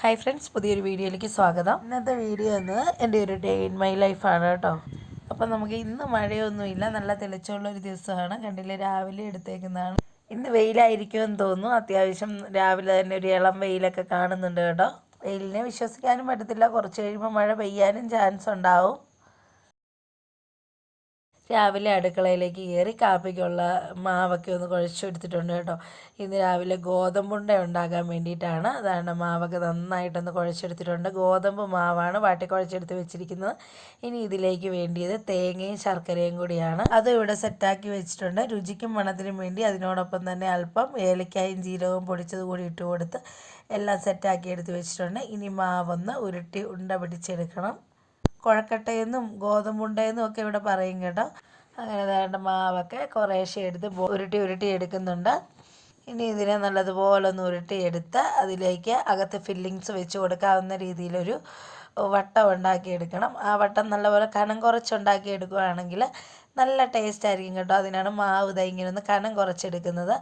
Hi friends പുതിയൊരു വീഡിയോയിലേക്ക് സ്വാഗതം. ഇന്നത്തെ വീഡിയോ എന്ന് എന്റെ ഒരു ഡേ ഇൻ മൈ ലൈഫാണ് കേട്ടോ. അപ്പം നമുക്ക് ഇന്ന് മഴയൊന്നുമില്ല. നല്ല തെളിച്ചമുള്ള ഒരു ദിവസമാണ്. കണ്ടില്ല? രാവിലെ എടുത്തേക്കുന്നതാണ്. ഇന്ന് വെയിലായിരിക്കുമെന്ന് തോന്നുന്നു. അത്യാവശ്യം രാവിലെ തന്നെ ഒരു ഇളം വെയിലൊക്കെ കാണുന്നുണ്ട് കേട്ടോ. വെയിലിനെ വിശ്വസിക്കാനും പറ്റത്തില്ല. കുറച്ച് കഴിയുമ്പോൾ മഴ പെയ്യാനും ചാൻസ് ഉണ്ടാവും. രാവിലെ അടുക്കളയിലേക്ക് കയറി കാപ്പിക്കുള്ള മാവൊക്കെ ഒന്ന് കുഴച്ചെടുത്തിട്ടുണ്ട് കേട്ടോ. ഇന്ന് രാവിലെ ഗോതമ്പുണ്ട ഉണ്ടാക്കാൻ വേണ്ടിയിട്ടാണ്. അതാണ് മാവൊക്കെ നന്നായിട്ടൊന്ന് കുഴച്ചെടുത്തിട്ടുണ്ട്. ഗോതമ്പ് മാവാണ് വാട്ടി കുഴച്ചെടുത്ത് വെച്ചിരിക്കുന്നത്. ഇനി ഇതിലേക്ക് വേണ്ടിയത് തേങ്ങയും ശർക്കരയും കൂടിയാണ്. അത് ഇവിടെ സെറ്റാക്കി വെച്ചിട്ടുണ്ട്. രുചിക്കും മണത്തിനും വേണ്ടി അതിനോടൊപ്പം തന്നെ അല്പം ഏലക്കായും ജീരകവും പൊടിച്ചത് കൂടി ഇട്ട് കൊടുത്ത് എല്ലാം സെറ്റാക്കി എടുത്ത് വെച്ചിട്ടുണ്ട്. ഇനി മാവൊന്ന് ഉരുട്ടി ഉണ്ട പിടിച്ചെടുക്കണം. കുഴക്കട്ടയെന്നും ഗോതമ്പുണ്ടയെന്നും ഒക്കെ ഇവിടെ പറയും കേട്ടോ. അങ്ങനെ വേണ്ട മാവൊക്കെ കുറേശ്ശെ എടുത്ത് ഉരുട്ടി ഉരുട്ടി എടുക്കുന്നുണ്ട്. ഇനി ഇതിനെ നല്ലതുപോലെ ഒന്ന് ഉരുട്ടിയെടുത്ത് അതിലേക്ക് അകത്ത് ഫില്ലിങ്സ് വെച്ച് കൊടുക്കാവുന്ന രീതിയിലൊരു വട്ടം ഉണ്ടാക്കിയെടുക്കണം ആ വട്ടം നല്ലപോലെ കനം കുറച്ചുണ്ടാക്കി എടുക്കുകയാണെങ്കിൽ നല്ല ടേസ്റ്റ് ആയിരിക്കും കേട്ടോ. അതിനാണ് മാവ് ഇതാ ഒന്ന് കനം കുറച്ചെടുക്കുന്നത്.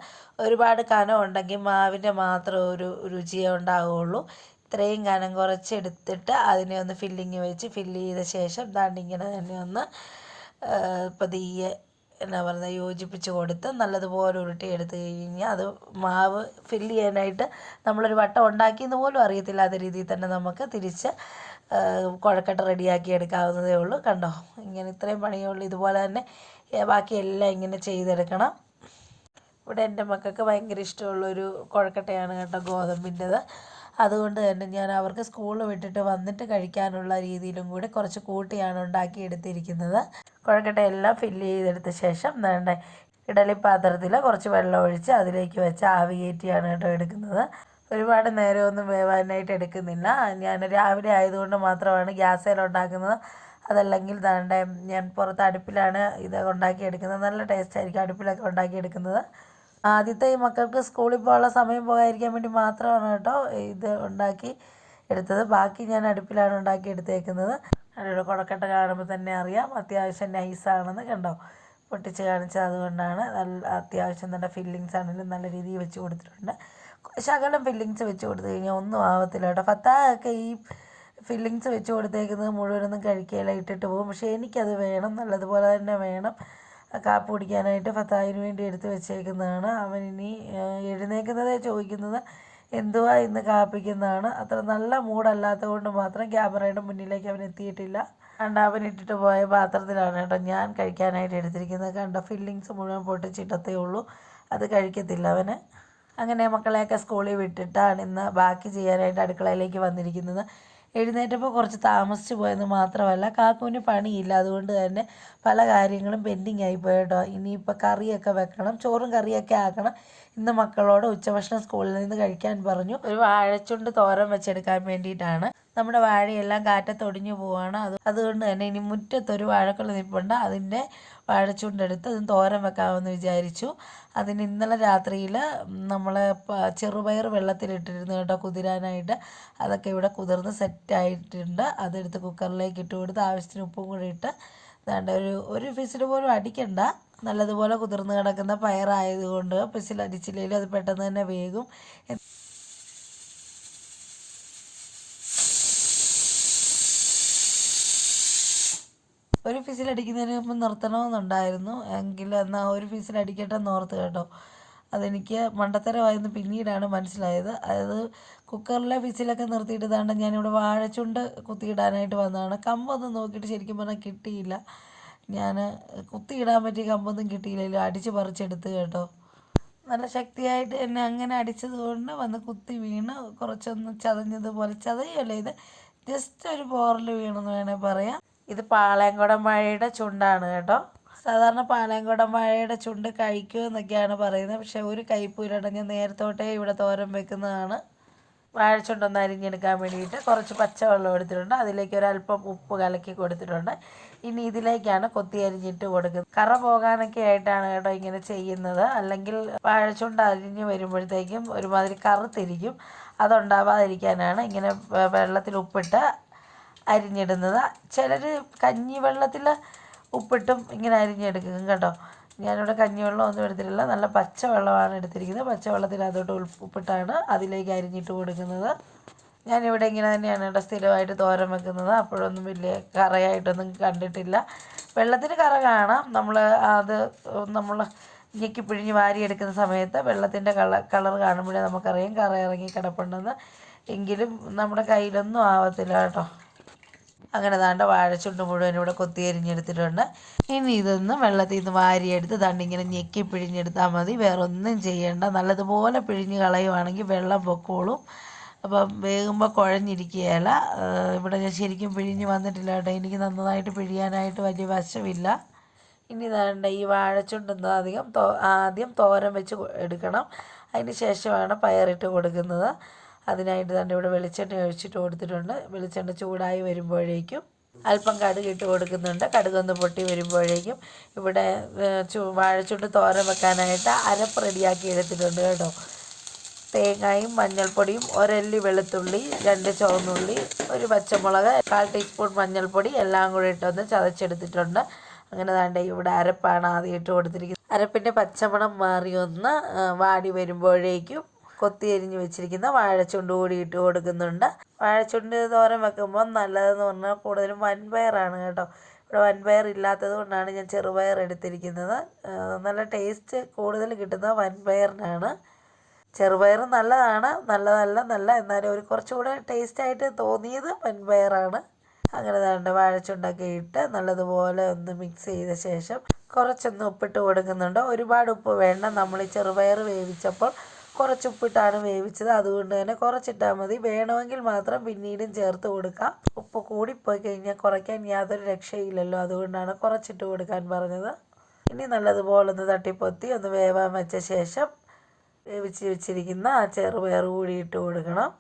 ഒരുപാട് കനം ഉണ്ടെങ്കിൽ മാവിന്റെ മാത്രം ഒരു രുചിയേ ഉണ്ടാവുകയുള്ളൂ ഇത്രയും കനം കുറച്ചെടുത്തിട്ട് അതിനെ ഒന്ന് ഫില്ലിങ് വെച്ച് ഫില്ല് ചെയ്ത ശേഷം ദാണ്ട് ഇങ്ങനെ തന്നെ ഒന്ന് പതിയെ എന്നാ പറയുന്നത് യോജിപ്പിച്ച് കൊടുത്ത് നല്ലതുപോലെ ഉരുട്ടി എടുത്ത് കഴിഞ്ഞാൽ അത് മാവ് ഫില്ല് ചെയ്യാനായിട്ട് നമ്മളൊരു വട്ടം ഉണ്ടാക്കിയെന്ന് പോലും അറിയത്തില്ലാത്ത രീതിയിൽ തന്നെ നമുക്ക് തിരിച്ച് കുഴക്കട്ട റെഡിയാക്കി എടുക്കാവുന്നതേ ഉള്ളൂ. കണ്ടോ? ഇങ്ങനെ ഇത്രയും പണിയേ ഉള്ളൂ ഇതുപോലെ തന്നെ ബാക്കി എല്ലാം ഇങ്ങനെ ചെയ്തെടുക്കണം. ഇവിടെ എന്റെ മക്കൾക്ക് ഭയങ്കര ഇഷ്ടമുള്ളൊരു കുഴക്കട്ടയാണ് കേട്ടോ ഗോതമ്പിന്റെത്. അതുകൊണ്ട് തന്നെ ഞാൻ അവർക്ക് സ്കൂളിൽ വിട്ടിട്ട് വന്നിട്ട് കഴിക്കാനുള്ള രീതിയിലും കൂടി കുറച്ച് കൂട്ടിയാണ് ഉണ്ടാക്കി എടുത്തിരിക്കുന്നത് കുഴക്കട്ട എല്ലാം ഫില്ല് ചെയ്തെടുത്ത ശേഷം വേണ്ട ഇഡലി പാത്രത്തിൽ കുറച്ച് വെള്ളം ഒഴിച്ച് അതിലേക്ക് വെച്ച് ആവി കയറ്റിയാണ് കേട്ടോ എടുക്കുന്നത്. ഒരുപാട് നേരമൊന്നും വേവാനായിട്ട് എടുക്കുന്നില്ല. ഞാൻ രാവിലെ ആയതുകൊണ്ട് മാത്രമാണ് ഗ്യാസേൽ ഉണ്ടാക്കുന്നത്. അതല്ലെങ്കിൽ താണ്ടെ ഞാൻ പുറത്ത് അടുപ്പിലാണ് ഇത് ഉണ്ടാക്കിയെടുക്കുന്നത്. നല്ല ടേസ്റ്റ് ആയിരിക്കും അടുപ്പിലൊക്കെ ഉണ്ടാക്കിയെടുക്കുന്നത്. ആദ്യത്തെ ഈ മക്കൾക്ക് സ്കൂളിൽ പോകാനുള്ള സമയം പോകാതിരിക്കാൻ വേണ്ടി മാത്രമാണ് കേട്ടോ ഇത് ഉണ്ടാക്കി എടുത്തത്. ബാക്കി ഞാൻ അടുപ്പിലാണ് ഉണ്ടാക്കി എടുത്തേക്കുന്നത്. അതിലൂടെ കുടക്കട്ട കാണുമ്പോൾ തന്നെ അറിയാം അത്യാവശ്യം നൈസാണെന്ന് കണ്ടോ? പൊട്ടിച്ച് കാണിച്ചത് അതുകൊണ്ടാണ്. നല്ല അത്യാവശ്യം നല്ല ഫില്ലിങ്സ് ആണെങ്കിലും നല്ല രീതിയിൽ വെച്ച് കൊടുത്തിട്ടുണ്ട്. ശകലം ഫില്ലിങ്സ് വെച്ച് കൊടുത്തു കഴിഞ്ഞാൽ ഒന്നും ആവത്തില്ല കേട്ടോ. ഫത്താഹൊക്കെ ഈ ഫില്ലിങ്സ് വെച്ച് കൊടുത്തേക്കുന്നത് മുഴുവനൊന്നും കഴിക്കുകയില്ല ഇട്ടിട്ട് പോകും. പക്ഷേ എനിക്കത് വേണം നല്ലതുപോലെ തന്നെ വേണം. കാപ്പി കുടിക്കാനായിട്ട് ഭർത്താവിന് വേണ്ടി എടുത്ത് വെച്ചേക്കുന്നതാണ്. അവൻ ഇനി എഴുന്നേക്കുന്നതേ ചോദിക്കുന്നത് എന്തുവാ ഇന്ന് കാപ്പിക്കുന്നതാണ് അത്ര നല്ല മൂടല്ലാത്തത് കൊണ്ട് മാത്രം ക്യാമറയുടെ മുന്നിലേക്ക് അവൻ എത്തിയിട്ടില്ല. കണ്ട അവൻ ഇട്ടിട്ട് പോയ പാത്രത്തിലാണ് കേട്ടോ ഞാൻ കഴിക്കാനായിട്ട് എടുത്തിരിക്കുന്നത്. കണ്ട ഫില്ലിങ്സ് മുഴുവൻ പൊട്ടിച്ചിട്ടത്തേ ഉള്ളൂ. അത് കഴിക്കത്തില്ല അവന്. അങ്ങനെ മക്കളെയൊക്കെ സ്കൂളിൽ വിട്ടിട്ടാണ് ഇന്ന് ബാക്കി ചെയ്യാനായിട്ട് അടുക്കളയിലേക്ക് വന്നിരിക്കുന്നത്. എഴുന്നേറ്റപ്പോൾ കുറച്ച് താമസിച്ചു പോയെന്ന് മാത്രമല്ല കാക്കുവിന് പണിയില്ല. അതുകൊണ്ട് തന്നെ പല കാര്യങ്ങളും പെൻഡിങ് ആയിപ്പോയി കേട്ടോ. ഇനിയിപ്പോൾ കറിയൊക്കെ വെക്കണം. ചോറും കറിയൊക്കെ ആക്കണം. ഇന്ന് മക്കളോട് ഉച്ചഭക്ഷണം സ്കൂളിൽ നിന്ന് കഴിക്കാൻ പറഞ്ഞു. ഒരു വാഴച്ചുണ്ട് തോരൻ വെച്ചെടുക്കാൻ വേണ്ടിയിട്ടാണ്. നമ്മുടെ വാഴയെല്ലാം കാറ്റത്തൊടിഞ്ഞു പോവാണ്. അത് അതുകൊണ്ട് തന്നെ ഇനി മുറ്റത്തൊരു വാഴക്കുള്ള നിൽപ്പുണ്ട് അതിന്റെ വാഴച്ചുണ്ടെടുത്ത് അതിന് തോരൻ വെക്കാമെന്ന് വിചാരിച്ചു. അതിന് ഇന്നലെ രാത്രിയിൽ നമ്മൾ ചെറുപയർ വെള്ളത്തിലിട്ടിരുന്നു കേട്ടോ കുതിരാനായിട്ട്. അതൊക്കെ ഇവിടെ കുതിർന്ന് സെറ്റായിട്ടുണ്ട്. അതെടുത്ത് കുക്കറിലേക്ക് ഇട്ട് കൊടുത്ത് ആവശ്യത്തിന് ഉപ്പും കൂടി ഇട്ട് വേണ്ട ഒരു ഒരു ഫിസിൽ പോലും അടിക്കണ്ട. നല്ലതുപോലെ കുതിർന്ന് കിടക്കുന്ന പയറായതുകൊണ്ട് ഫിസിൽ അടിച്ചില്ലെങ്കിലും അത് പെട്ടെന്ന് തന്നെ വേകും. ഒരു ഫീസിൽ ഫിസിലടിക്കുന്നതിന് മുമ്പ് നിർത്തണമെന്നുണ്ടായിരുന്നു. എങ്കിൽ എന്നാൽ ഒരു ഫിസിലടിക്കട്ടെ എന്ന് ഓർത്ത് കേട്ടോ. അതെനിക്ക് മണ്ടത്തരമായിരുന്നു പിന്നീടാണ് മനസ്സിലായത്. അതായത് കുക്കറിലെ ഫീസിലൊക്കെ നിർത്തിയിട്ട് താണ്ട് ഞാനിവിടെ വാഴച്ചുണ്ട് കുത്തിയിടാനായിട്ട് വന്നതാണ്. കമ്പൊന്നും നോക്കിയിട്ട് ശരിക്കും പറഞ്ഞാൽ കിട്ടിയില്ല. ഞാൻ കുത്തിയിടാൻ പറ്റിയ കമ്പൊന്നും കിട്ടിയില്ലല്ലോ അടിച്ച് പറിച്ചെടുത്ത് കേട്ടോ. നല്ല ശക്തിയായിട്ട് എന്നെ അങ്ങനെ അടിച്ചത് കൊണ്ട് വന്ന് കുത്തി വീണ് കുറച്ചൊന്ന് ചതഞ്ഞതുപോലെ ചതയല്ലേ ഇത്? ജസ്റ്റ് ഒരു പോറിൽ വീണെന്ന് വേണേൽ പറയാം. ഇത് പാളയംകുടം വാഴയുടെ ചുണ്ടാണ് കേട്ടോ. സാധാരണ പാളയംകുടം വാഴയുടെ ചുണ്ട് കഴിക്കുമെന്നൊക്കെയാണ് പറയുന്നത്. പക്ഷെ ഒരു കയ്പൂരട ഞാൻ നേരത്തോട്ടേ ഇവിടെ തോരൻ വെക്കുന്നതാണ്. വാഴച്ചുണ്ടൊന്ന് അരിഞ്ഞെടുക്കാൻ വേണ്ടിയിട്ട്. കുറച്ച് പച്ചവെള്ളം എടുത്തിട്ടുണ്ട്. അതിലേക്ക് ഒരല്പം ഉപ്പ് കലക്കി കൊടുത്തിട്ടുണ്ട്. ഇനി ഇതിലേക്കാണ് കൊത്തി അരിഞ്ഞിട്ട് കൊടുക്കുന്നത്. കറ പോകാനൊക്കെ ആയിട്ടാണ് കേട്ടോ ഇങ്ങനെ ചെയ്യുന്നത്. അല്ലെങ്കിൽ വാഴച്ചുണ്ട് അരിഞ്ഞ് വരുമ്പോഴത്തേക്കും ഒരുമാതിരി കറുത്തിരിക്കും. അതുണ്ടാവാതിരിക്കാനാണ് ഇങ്ങനെ വെള്ളത്തിൽ ഉപ്പിട്ട് അരിഞ്ഞിടുന്നത്. ചിലർ കഞ്ഞിവെള്ളത്തിൽ ഉപ്പിട്ടും ഇങ്ങനെ അരിഞ്ഞെടുക്കും കേട്ടോ. ഞാനിവിടെ കഞ്ഞിവെള്ളം ഒന്നും എടുത്തിട്ടില്ല. നല്ല പച്ച വെള്ളമാണ് എടുത്തിരിക്കുന്നത്. പച്ച വെള്ളത്തിൽ അതോട്ട് ഉപ്പിട്ടാണ് അതിലേക്ക് അരിഞ്ഞിട്ട് കൊടുക്കുന്നത്. ഞാനിവിടെ ഇങ്ങനെ തന്നെയാണ് കേട്ടോ സ്ഥിരമായിട്ട് തോരൻ വെക്കുന്നത്. അപ്പോഴൊന്നും വലിയ കറയായിട്ടൊന്നും കണ്ടിട്ടില്ല. വെള്ളത്തിന് കറ കാണാം. നമ്മൾ അത് നമ്മൾ ഞെക്കി പിഴിഞ്ഞ് വാരിയെടുക്കുന്ന സമയത്ത് വെള്ളത്തിന്റെ കളർ കളർ കാണുമ്പോഴേ നമുക്കറിയാം കറ ഇറങ്ങി കിടപ്പുണ്ടെന്ന്. എങ്കിലും നമ്മുടെ കയ്യിലൊന്നും ആവത്തില്ല കേട്ടോ. അങ്ങനെ താണ്ട വാഴച്ചുണ്ട് മുഴുവൻ ഇവിടെ കൊത്തി അരിഞ്ഞെടുത്തിട്ടുണ്ട്. ഇനി ഇതൊന്ന് വെള്ളത്തിൽ നിന്ന് വാരിയെടുത്ത് ദാണ്ട് ഇങ്ങനെ ഞെക്കി പിഴിഞ്ഞെടുത്താൽ മതി. വേറൊന്നും ചെയ്യേണ്ട. നല്ലതുപോലെ പിഴിഞ്ഞ് കളയുവാണെങ്കിൽ വെള്ളം പൊക്കോളും. അപ്പം വേകുമ്പോൾ കുഴഞ്ഞിരിക്കുകയില്ല. ഇവിടെ ഞാൻ ശരിക്കും പിഴിഞ്ഞ് വന്നിട്ടില്ല കേട്ടോ. എനിക്ക് നന്നായിട്ട് പിഴിയാനായിട്ട് വലിയ വശമില്ല. ഇനി താണ്ട ഈ വാഴച്ചുണ്ടെന്ന് അധികം ആദ്യം തോരം വെച്ച് എടുക്കണം. അതിന് ശേഷമാണ് പയറിട്ട് കൊടുക്കുന്നത്. അതിനായിട്ട് തന്നെ ഇവിടെ വെളിച്ചെണ്ണ ഒഴിച്ചിട്ട് കൊടുത്തിട്ടുണ്ട്. വെളിച്ചെണ്ണ ചൂടായി വരുമ്പോഴേക്കും അല്പം കടുക് ഇട്ട് കൊടുക്കുന്നുണ്ട്. കടുകൊന്ന് പൊട്ടി വരുമ്പോഴേക്കും ഇവിടെ വാഴച്ചുണ്ട് തോരൻ വെക്കാനായിട്ട് അരപ്പ് റെഡിയാക്കി എടുത്തിട്ടുണ്ട് കേട്ടോ. തേങ്ങയും മഞ്ഞൾപ്പൊടിയും ഒരല്ലി വെളുത്തുള്ളി രണ്ട് ചുവന്നുള്ളി ഒരു പച്ചമുളക് കാൽ ടീസ്പൂൺ മഞ്ഞൾപ്പൊടി എല്ലാം കൂടി ഇട്ടൊന്ന് ചതച്ചെടുത്തിട്ടുണ്ട്. അങ്ങനെ ദാണ്ട് ഇവിടെ അരപ്പാണ് ആദ്യം ഇട്ട് കൊടുത്തിരിക്കുന്നത്. അരപ്പിന്റെ പച്ചമണം മാറി ഒന്ന് വാടി വരുമ്പോഴേക്കും കൊത്തി അരിഞ്ഞ് വെച്ചിരിക്കുന്ന വാഴച്ചുണ്ട് കൂടി ഇട്ട് കൊടുക്കുന്നുണ്ട്. വാഴച്ചുണ്ട് തോരൻ വെക്കുമ്പോൾ നല്ലതെന്ന് പറഞ്ഞാൽ കൂടുതലും വൻപയറാണ് കേട്ടോ. ഇവിടെ വൻപയർ ഇല്ലാത്തത് കൊണ്ടാണ് ഞാൻ ചെറുപയർ എടുത്തിരിക്കുന്നത്. നല്ല ടേസ്റ്റ് കൂടുതൽ കിട്ടുന്നത് വൻപയറിനാണ്. ചെറുപയർ നല്ലതാണ് നല്ലതല്ല നല്ല എന്നാലും ഒരു കുറച്ചുകൂടെ ടേസ്റ്റായിട്ട് തോന്നിയത് വൻപയറാണ്. അങ്ങനെ തന്നെ വാഴച്ചുണ്ടൊക്കെ ഇട്ട് നല്ലതുപോലെ ഒന്ന് മിക്സ് ചെയ്ത ശേഷം കുറച്ചൊന്ന് ഉപ്പിട്ട് കൊടുക്കുന്നുണ്ട്. ഒരുപാട് ഉപ്പ് വേണ്ട. നമ്മൾ ഈ ചെറുപയർ വേവിച്ചപ്പോൾ കുറച്ച് ഉപ്പിട്ടാണ് വേവിച്ചത്. അതുകൊണ്ട് തന്നെ കുറച്ചിട്ടാൽ മതി. വേണമെങ്കിൽ മാത്രം പിന്നീടും ചേർത്ത് കൊടുക്കാം. ഉപ്പ് കൂടിപ്പോയി കഴിഞ്ഞാൽ കുറയ്ക്കാൻ യാതൊരു രക്ഷയില്ലല്ലോ. അതുകൊണ്ടാണ് കുറച്ചിട്ട് കൊടുക്കാൻ പറഞ്ഞത്. ഇനി നല്ലതുപോലെ ഒന്ന് തട്ടിപ്പൊത്തി ഒന്ന് വേവാൻ വെച്ച ശേഷം വേവിച്ച് വെച്ചിരിക്കുന്ന ആ ചെറുപയർ കൂടി ഇട്ട് കൊടുക്കണം.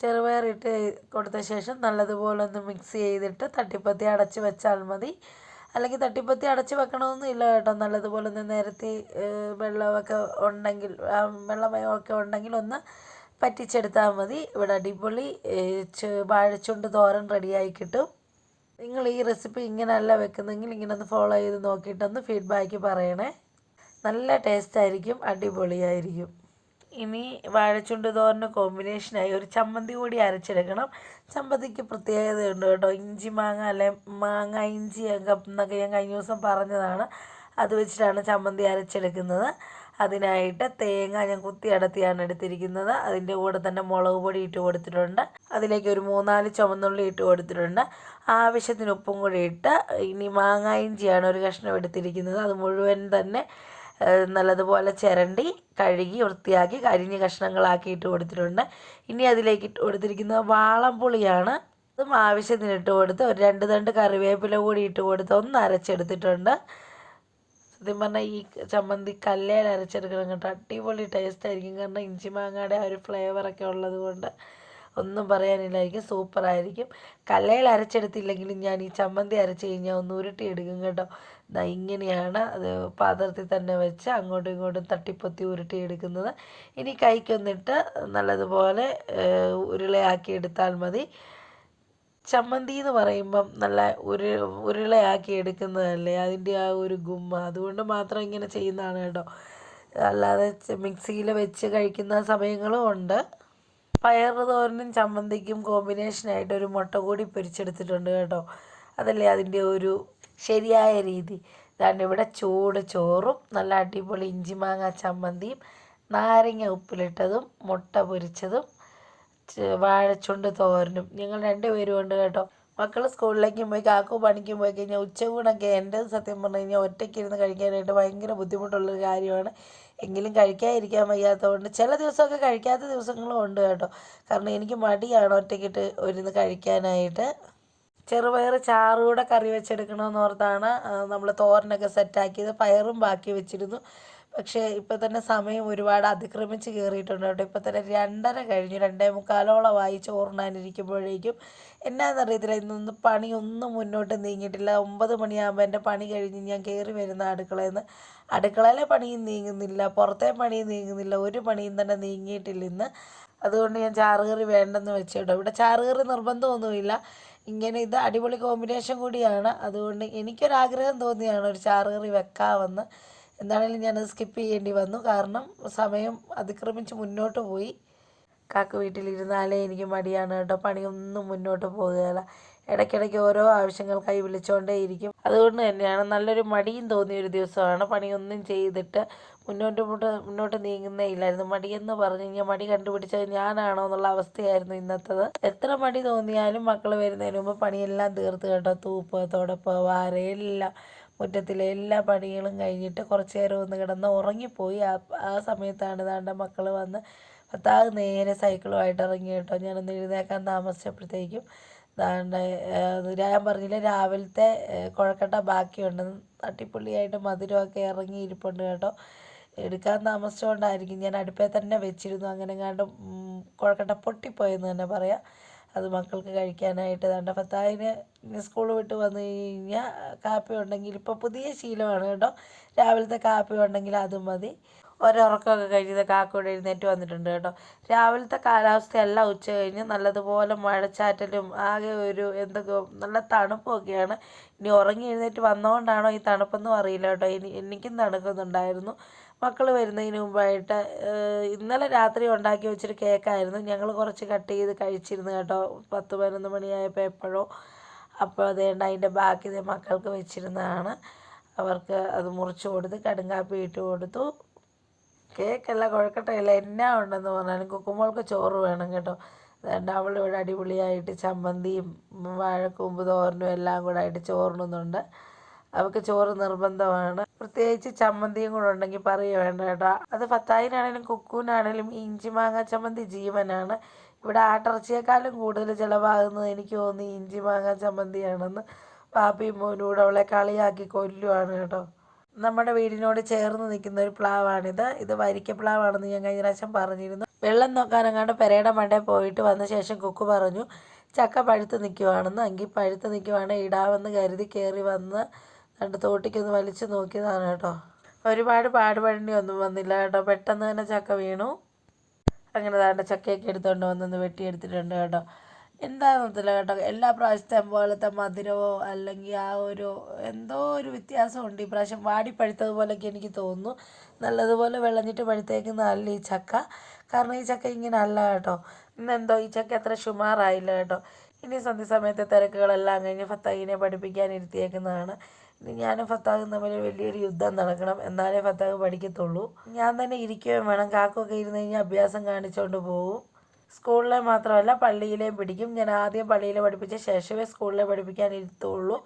ചെറുപയർ ഇട്ട് കൊടുത്ത ശേഷം നല്ലതുപോലെ ഒന്ന് മിക്സ് ചെയ്തിട്ട് തട്ടിപ്പത്തി അടച്ച് വെച്ചാൽ മതി. അല്ലെങ്കിൽ തട്ടിപ്പത്തി അടച്ച് വെക്കണമെന്നും ഇല്ല കേട്ടോ. നല്ലതുപോലെ ഒന്ന് നിരത്തി വെള്ളമൊക്കെ ഉണ്ടെങ്കിൽ വെള്ളമയമൊക്കെ ഉണ്ടെങ്കിൽ ഒന്ന് പറ്റിച്ചെടുത്താൽ മതി. ഇവിടെ അടിപൊളി വാഴച്ചുണ്ട് തോരൻ റെഡിയായി കിട്ടും. നിങ്ങൾ ഈ റെസിപ്പി ഇങ്ങനെയല്ല വെക്കുന്നെങ്കിൽ ഇങ്ങനെ ഒന്ന് ഫോളോ ചെയ്ത് നോക്കിയിട്ടൊന്ന് ഫീഡ്ബാക്ക് പറയണേ. നല്ല ടേസ്റ്റ് ആയിരിക്കും അടിപൊളിയായിരിക്കും. ഇനി വാഴച്ചുണ്ട് തോരന് കോമ്പിനേഷനായി ഒരു ചമ്മന്തി കൂടി അരച്ചെടുക്കണം. ചമ്മന്തിക്ക് പ്രത്യേകതയുണ്ട് കേട്ടോ. ഇഞ്ചി മാങ്ങ അല്ലെ മാങ്ങ ഇഞ്ചി എന്നൊക്കെ ഞാൻ കഴിഞ്ഞ ദിവസം പറഞ്ഞതാണ്. അത് വെച്ചിട്ടാണ് ചമ്മന്തി അരച്ചെടുക്കുന്നത്. അതിനായിട്ട് തേങ്ങ ഞാൻ കുത്തി അടത്തിയാണ് എടുത്തിരിക്കുന്നത്. അതിന്റെ കൂടെ തന്നെ മുളക് പൊടി ഇട്ട് കൊടുത്തിട്ടുണ്ട്. അതിലേക്ക് ഒരു മൂന്നാൽ ചുമന്നുള്ളി ഇട്ട് കൊടുത്തിട്ടുണ്ട്. ആവശ്യത്തിന് ഉപ്പും കൂടി ഇട്ട് ഇനി മാങ്ങ ഇഞ്ചിയാണ് ഒരു കഷ്ണം എടുത്തിരിക്കുന്നത്. അത് മുഴുവൻ തന്നെ നല്ലതുപോലെ ചിരണ്ടി കഴുകി വൃത്തിയാക്കി കരിഞ്ഞ കഷ്ണങ്ങളാക്കി ഇട്ട് കൊടുത്തിട്ടുണ്ട്. ഇനി അതിലേക്ക് ഇട്ട് കൊടുത്തിരിക്കുന്നത് വാളംപുളിയാണ് അതും ആവശ്യത്തിന് ഇട്ട് കൊടുത്ത് ഒരു രണ്ട് തണ്ട് കറിവേപ്പില കൂടി ഇട്ട് കൊടുത്ത് ഒന്ന് അരച്ചെടുത്തിട്ടുണ്ട്. സത്യം പറഞ്ഞാൽ ഈ ചമ്മന്തി കല്ലേൽ അരച്ചെടുക്കണം കേട്ടോ. അടിപൊളി ടേസ്റ്റ് ആയിരിക്കും. കാരണം ഇഞ്ചി മാങ്ങയുടെ ആ ഒരു ഫ്ലേവറൊക്കെ ഉള്ളത് കൊണ്ട് ഒന്നും പറയാനില്ലായിരിക്കും. സൂപ്പറായിരിക്കും കല്ലേൽ അരച്ചെടുത്തില്ലെങ്കിലും ഞാൻ ഈ ചമ്മന്തി അരച്ച് കഴിഞ്ഞാൽ ഒന്ന് ഉരുട്ടി എടുക്കും കേട്ടോ. ഇങ്ങനെയാണ് അത് പാത്രത്തിൽ തന്നെ വെച്ച് അങ്ങോട്ടും ഇങ്ങോട്ടും തട്ടിപ്പൊത്തി ഉരുട്ടി എടുക്കുന്നത് ഇനി കൈക്കൊന്നിട്ട് നല്ലതുപോലെ ഉരുളയാക്കി എടുത്താൽ മതി. ചമ്മന്തി എന്ന് പറയുമ്പം നല്ല ഉരു ഉരുളയാക്കി എടുക്കുന്നതല്ലേ അതിന്റെ ആ ഒരു ഗുമ്മ അതുകൊണ്ട് മാത്രം ഇങ്ങനെ ചെയ്യുന്നതാണ് കേട്ടോ. അല്ലാതെ മിക്സിയിൽ വെച്ച് കഴിക്കുന്ന സമയങ്ങളും ഉണ്ട്. പയർ തോരനും ചമ്മന്തിക്കും കോമ്പിനേഷനായിട്ട് ഒരു മുട്ട കൂടി പൊരിച്ചെടുത്തിട്ടുണ്ട് കേട്ടോ. അതല്ലേ അതിന്റെ ഒരു ശരിയായ രീതി. ഇതാണ്ട് ഇവിടെ ചൂട് ചോറും നല്ല അടിപൊളി ഇഞ്ചി മാങ്ങ ചമ്മന്തിയും നാരങ്ങ ഉപ്പിലിട്ടതും മുട്ട പൊരിച്ചതും വാഴച്ചുണ്ട് തോരനും. ഞങ്ങൾ രണ്ടുപേരും ഉണ്ട് കേട്ടോ. മക്കൾ സ്കൂളിലേക്കും പോയി കാക്കു പണിക്കും പോയി കഴിഞ്ഞാൽ ഉച്ചകൂണൊക്കെ എന്റെ സത്യം പറഞ്ഞു കഴിഞ്ഞാൽ ഒറ്റയ്ക്ക് ഇരുന്ന് കഴിക്കാനായിട്ട് ഭയങ്കര ബുദ്ധിമുട്ടുള്ളൊരു കാര്യമാണ്. എങ്കിലും കഴിക്കാതിരിക്കാൻ വയ്യാത്തതുകൊണ്ട് ചില ദിവസമൊക്കെ കഴിക്കാത്ത ദിവസങ്ങളും ഉണ്ട് കേട്ടോ. കാരണം എനിക്ക് മടിയാണ് ഒറ്റയ്ക്കിട്ട് ഒരുന്ന് കഴിക്കാനായിട്ട്. ചെറുപയർ ചാറൂടെ കറി വെച്ചെടുക്കണമെന്ന് ഓർത്താണ് നമ്മൾ തോരനൊക്കെ സെറ്റാക്കിയത്. പയറും ബാക്കി വെച്ചിരുന്നു. പക്ഷേ ഇപ്പം തന്നെ സമയം ഒരുപാട് അതിക്രമിച്ച് കയറിയിട്ടുണ്ട് കേട്ടോ. ഇപ്പം തന്നെ രണ്ടര കഴിഞ്ഞു. രണ്ടേ മുക്കാലോളമായി ചോറുണ്ണാനിരിക്കുമ്പോഴേക്കും. എന്നാന്നറിയത്തില്ല ഇന്നൊന്നും പണിയൊന്നും മുന്നോട്ട് നീങ്ങിയിട്ടില്ല. ഒമ്പത് മണിയാകുമ്പോൾ എന്റെ പണി കഴിഞ്ഞ് ഞാൻ കയറി വരുന്ന അടുക്കളയിൽ നിന്ന് അടുക്കളയിലെ പണിയും നീങ്ങുന്നില്ല. പുറത്തെ പണിയും നീങ്ങുന്നില്ല. ഒരു പണിയും തന്നെ നീങ്ങിയിട്ടില്ല ഇന്ന്. അതുകൊണ്ട് ഞാൻ ചാറുകറി വേണ്ടെന്ന് വെച്ചിട്ടോ ഇവിടെ ചാറുകറി നിർബന്ധമൊന്നുമില്ല. ഇങ്ങനെ ഇത് അടിപൊളി കോമ്പിനേഷൻ കൂടിയാണ്. അതുകൊണ്ട് എനിക്കൊരാഗ്രഹം തോന്നിയാണ് ഒരു ചാറുകറി വെക്കാമെന്ന്. എന്താണെങ്കിലും ഞാനത് സ്കിപ്പ് ചെയ്യേണ്ടി വന്നു. കാരണം സമയം അതിക്രമിച്ച് മുന്നോട്ട് പോയി. കാക്ക വീട്ടിലിരുന്നാലേ എനിക്ക് മടിയാണ് കേട്ടോ. പണിയൊന്നും മുന്നോട്ട് പോകുകയില്ല ഇടയ്ക്കിടയ്ക്ക് ഓരോ ആവശ്യങ്ങൾക്കായി വിളിച്ചുകൊണ്ടേയിരിക്കും അതുകൊണ്ട് തന്നെയാണ് നല്ലൊരു മടിയും തോന്നിയ ഒരു ദിവസമാണ് പണിയൊന്നും ചെയ്തിട്ട് മുന്നോട്ട് മുന്നോട്ട് മുന്നോട്ട് നീങ്ങുന്നേ ഇല്ലായിരുന്നു മടിയെന്ന് പറഞ്ഞു കഴിഞ്ഞാൽ മടി കണ്ടുപിടിച്ചത് ഞാനാണോ എന്നുള്ള അവസ്ഥയായിരുന്നു ഇന്നത്തത്. എത്ര മടി തോന്നിയാലും മക്കൾ വരുന്നതിന് മുമ്പ് പണിയെല്ലാം തീർത്ത് കേട്ടോ. തൂപ്പ് തുടപ്പ് വാര എല്ലാം. മുറ്റത്തിലെ എല്ലാ പണികളും കഴിഞ്ഞിട്ട് കുറച്ച് നേരം ഒന്ന് കിടന്ന് ഉറങ്ങിപ്പോയി. ആ ആ സമയത്താണ് താണ്ട മക്കൾ വന്ന് ഭർത്താവ് നേരെ സൈക്കിളുമായിട്ട് ഇറങ്ങി കേട്ടോ. ഞാനൊന്ന് എഴുന്നേക്കാൻ താമസിച്ചപ്പോഴത്തേക്കും താണ്ട ഞാൻ പറഞ്ഞില്ല രാവിലത്തെ കുഴക്കട്ട ബാക്കിയുണ്ട്. തട്ടിപ്പുള്ളിയായിട്ട് മധുരമൊക്കെ ഇറങ്ങി ഇരിപ്പുണ്ട് കേട്ടോ. എടുക്കാൻ താമസിച്ചുകൊണ്ടായിരിക്കും ഞാൻ അടുപ്പേ തന്നെ വെച്ചിരുന്നു. അങ്ങനെ എങ്ങാണ്ട് കുഴക്കട്ട പൊട്ടിപ്പോയെന്ന് തന്നെ പറയാം. അത് മക്കൾക്ക് കഴിക്കാനായിട്ട് ദാണ്ട ഭർത്താവിന് സ്കൂൾ വിട്ട് വന്നു കഴിഞ്ഞാൽ കാപ്പി ഉണ്ടെങ്കിൽ ഇപ്പോൾ പുതിയ ശീലമാണ് കേട്ടോ. രാവിലത്തെ കാപ്പി ഉണ്ടെങ്കിൽ അതും മതി. ഒരുറക്കമൊക്കെ കഴിഞ്ഞത് കാക്കയോടെ എഴുന്നേറ്റ് വന്നിട്ടുണ്ട് കേട്ടോ. രാവിലത്തെ കാലാവസ്ഥയല്ല ഉച്ച കഴിഞ്ഞ് നല്ലതുപോലെ മഴച്ചാറ്റലും ആകെ ഒരു എന്തൊക്കെയോ നല്ല തണുപ്പൊക്കെയാണ്. ഇനി ഉറങ്ങി എഴുന്നേറ്റ് വന്നതുകൊണ്ടാണോ ഈ തണുപ്പൊന്നും അറിയില്ല കേട്ടോ. ഇനി എനിക്കും തണുക്കുന്നുണ്ടായിരുന്നു. മക്കൾ വരുന്നതിന് മുമ്പായിട്ട് ഇന്നലെ രാത്രി ഉണ്ടാക്കി വെച്ചൊരു കേക്കായിരുന്നു. ഞങ്ങൾ കുറച്ച് കട്ട് ചെയ്ത് കഴിച്ചിരുന്നു കേട്ടോ. പത്ത് പതിനൊന്ന് മണിയായപ്പോൾ എപ്പോഴോ. അപ്പോൾ അതേണ്ട അതിന്റെ ബാക്കി മക്കൾക്ക് വെച്ചിരുന്നതാണ്. അവർക്ക് അത് മുറിച്ച് കൊടുത്ത് കടുങ്കാപ്പി ഇട്ട് കൊടുത്തു. കേക്കല്ല കുഴക്കട്ടയല്ല എന്നാ ഉണ്ടെന്ന് പറഞ്ഞാലും കുക്കുമോൾക്ക് ചോറ് വേണം കേട്ടോ. അതുകൊണ്ട് അവളിവിടെ അടിപൊളിയായിട്ട് ചമ്മന്തിയും വാഴക്കൂമ്പ് തോരനും എല്ലാം കൂടെ ആയിട്ട് ചോറുണ്ണുന്നുണ്ട് അവൾക്ക് ചോറ് നിർബന്ധമാണ്. പ്രത്യേകിച്ച് ചമ്മന്തിയും കൂടെ ഉണ്ടെങ്കിൽ പറയുക വേണ്ട കേട്ടോ. അത് ഫത്തായിനാണേലും കുക്കൂനാണേലും ഇഞ്ചി മാങ്ങ ചമ്മന്തി ജീവനാണ്. ഇവിടെ ആട്ടിറച്ചിയേക്കാളും കൂടുതൽ ചിലവാകുന്നത് എനിക്ക് തോന്നി ഇഞ്ചി മാങ്ങ ചമ്മന്തിയാണെന്ന് പാപ്പിയും മോനും കൂടെ അവളെ കളിയാക്കി കൊല്ലുവാണ് കേട്ടോ. നമ്മുടെ വീടിനോട് ചേർന്ന് നിൽക്കുന്ന ഒരു പ്ലാവാണിത്. ഇത് വരിക്ക പ്ലാവാണെന്ന് ഞാൻ കഴിഞ്ഞ പ്രാവശ്യം പറഞ്ഞിരുന്നു. വെള്ളം നോക്കാനെങ്ങാണ്ട് പെരയുടെ മണ്ടേ പോയിട്ട് വന്ന ശേഷം കുക്കു പറഞ്ഞു ചക്ക പഴുത്ത് നിൽക്കുവാണെന്ന് എങ്കിൽ പഴുത്ത് നിൽക്കുവാണെങ്കിൽ ഇടാവെന്ന് കരുതി കയറി വന്ന് രണ്ട് തോട്ടിക്കൊന്ന് വലിച്ചു നോക്കിയതാണ് കേട്ടോ. ഒരുപാട് പാടുപഴണ്ടി ഒന്നും വന്നില്ല കേട്ടോ. പെട്ടെന്ന് തന്നെ ചക്ക വീണു. അങ്ങനെ താണ്ട ചക്കയൊക്കെ എടുത്തുകൊണ്ട് വന്നൊന്ന് വെട്ടിയെടുത്തിട്ടുണ്ട് കേട്ടോ. എന്താണെന്നില്ല കേട്ടോ. എല്ലാ പ്രാവശ്യത്തെ പോലത്തെ മധുരമോ അല്ലെങ്കിൽ ആ ഒരു എന്തോ ഒരു വ്യത്യാസം ഉണ്ട് ഈ പ്രാവശ്യം വാടിപ്പഴുത്തതുപോലെയൊക്കെ എനിക്ക് തോന്നുന്നു. നല്ലതുപോലെ വിളഞ്ഞിട്ട് പഴുത്തേക്കുന്നതല്ല ഈ ചക്ക. കാരണം ഈ ചക്ക ഇങ്ങനെ അല്ല കേട്ടോ. ഇന്നെന്തോ ഈ ചക്ക അത്ര ഷുമാറായില്ല കേട്ടോ. ഇനി സന്ധ്യ സമയത്തെ തിരക്കുകളെല്ലാം കഴിഞ്ഞ് ഫത്തഹീനെ പഠിപ്പിക്കാൻ ഇരുത്തിയേക്കുന്നതാണ്. ഞാനും ഫത്താഖും തമ്മിൽ വലിയൊരു യുദ്ധം നടക്കണം. എന്നാലേ ഫത്താഖ് പഠിക്കത്തുള്ളൂ. ഞാൻ തന്നെ ഇരിക്കുകയും വേണം. കാക്കൊക്കെ ഇരുന്ന് കഴിഞ്ഞാൽ അഭ്യാസം കാണിച്ചുകൊണ്ട് പോകും സ്കൂളിലെ മാത്രമല്ല പള്ളിയിലെയും പിടിക്കും. ഞാൻ ആദ്യം പള്ളിയിൽ പഠിപ്പിച്ച ശേഷമേ സ്കൂളിലെ പഠിപ്പിക്കാൻ ഇരുത്തുള്ളൂ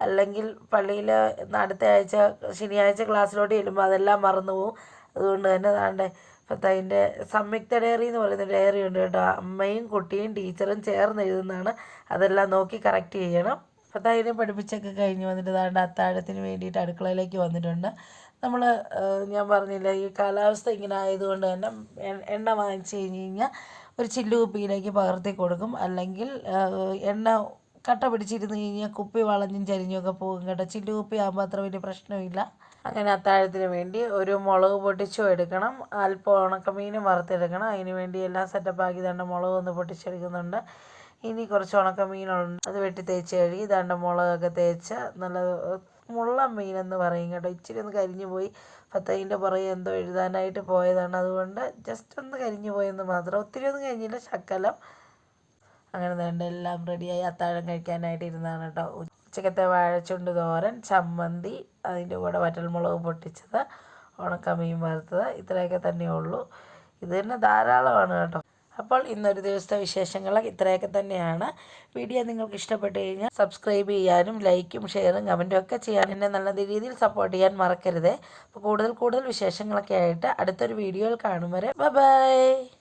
അല്ലെങ്കിൽ പള്ളിയിൽ അടുത്ത ആഴ്ച ശനിയാഴ്ച ക്ലാസ്സിലോട്ട് ചെല്ലുമ്പോൾ അതെല്ലാം മറന്നു പോകും അതുകൊണ്ട് തന്നെ താണ്ടെ ഫത്താഹിന്റെ സംയുക്ത ഡയറി എന്ന് പറയുന്ന ഡയറി ഉണ്ട് കേട്ടോ. അമ്മയും കുട്ടിയും ടീച്ചറും ചേർന്ന് എഴുതുന്നതാണ് അതെല്ലാം നോക്കി കറക്റ്റ് ചെയ്യണം. ഫത്താഹിനെ പഠിപ്പിച്ചൊക്കെ കഴിഞ്ഞ് വന്നിട്ട് താണ്ട് അത്താഴത്തിന് വേണ്ടിയിട്ട് അടുക്കളയിലേക്ക് വന്നിട്ടുണ്ട്. നമ്മൾ ഞാൻ പറഞ്ഞില്ല ഈ കാലാവസ്ഥ ഇങ്ങനെ ആയതുകൊണ്ട് തന്നെ എണ്ണ വാങ്ങിച്ചു കഴിഞ്ഞ് കഴിഞ്ഞാൽ ഒരു ചില്ലു കുപ്പിയിലേക്ക് പകർത്തി കൊടുക്കും. അല്ലെങ്കിൽ എണ്ണ കട്ട പിടിച്ചിരുന്ന് കഴിഞ്ഞാൽ കുപ്പി വളഞ്ഞും ചരിഞ്ഞൊക്കെ പോകും കേട്ടോ. ചില്ലു കുപ്പി ആകുമ്പോൾ അത്ര വലിയ പ്രശ്നമില്ല. അങ്ങനെ അത്താഴത്തിന് വേണ്ടി ഒരു മുളക് പൊട്ടിച്ചോ എടുക്കണം. അല്പം ഉണക്കമീനും വറുത്തെടുക്കണം. അതിന് വേണ്ടി എല്ലാം സെറ്റപ്പാക്കി തണ്ട മുളക് ഒന്ന് പൊട്ടിച്ചെടുക്കുന്നുണ്ട്. ഇനി കുറച്ച് ഉണക്ക മീനുണ്ട് അത് വെട്ടി തേച്ച് കഴുകി ദണ്ട മുളകൊക്കെ തേച്ച നല്ല മുള്ള മീനെന്ന് പറയും കേട്ടോ. ഇച്ചിരി ഒന്ന് കരിഞ്ഞു പോയി. ഫത്തഹിന്റെ പുറകെ എന്തോ എഴുതാനായിട്ട് പോയതാണ്. അതുകൊണ്ട് ജസ്റ്റ് ഒന്ന് കരിഞ്ഞു പോയെന്ന് മാത്രം. ഒത്തിരി ഒന്നും കഴിഞ്ഞില്ല. ശക്കലം അങ്ങനെ വേണ്ട എല്ലാം റെഡിയായി അത്താഴം കഴിക്കാനായിട്ട് ഇരുന്നാണ് കേട്ടോ. ഉച്ചക്കത്തെ വാഴച്ചുണ്ട് തോരൻ ചമ്മന്തി അതിന്റെ കൂടെ വറ്റൽമുളക് പൊട്ടിച്ചത് ഉണക്കമീൻ വറുത്തത്. ഇത്രയൊക്കെ തന്നെ ഉള്ളൂ ഇത് തന്നെ ധാരാളമാണ് കേട്ടോ. അപ്പോൾ ഇന്നൊരു ദിവസത്തെ വിശേഷങ്ങൾ ഇത്രയൊക്കെ തന്നെയാണ്. വീഡിയോ നിങ്ങൾക്ക് ഇഷ്ടപ്പെട്ടു കഴിഞ്ഞാൽ സബ്സ്ക്രൈബ് ചെയ്യാനും ലൈക്കും ഷെയറും കമന്റും ഒക്കെ ചെയ്യാൻ എന്നെ നല്ല രീതിയിൽ സപ്പോർട്ട് ചെയ്യാൻ മറക്കരുത്. അപ്പോൾ കൂടുതൽ കൂടുതൽ വിശേഷങ്ങളൊക്കെ ആയിട്ട് അടുത്തൊരു വീഡിയോയിൽ കാണും വരെ. ബൈ.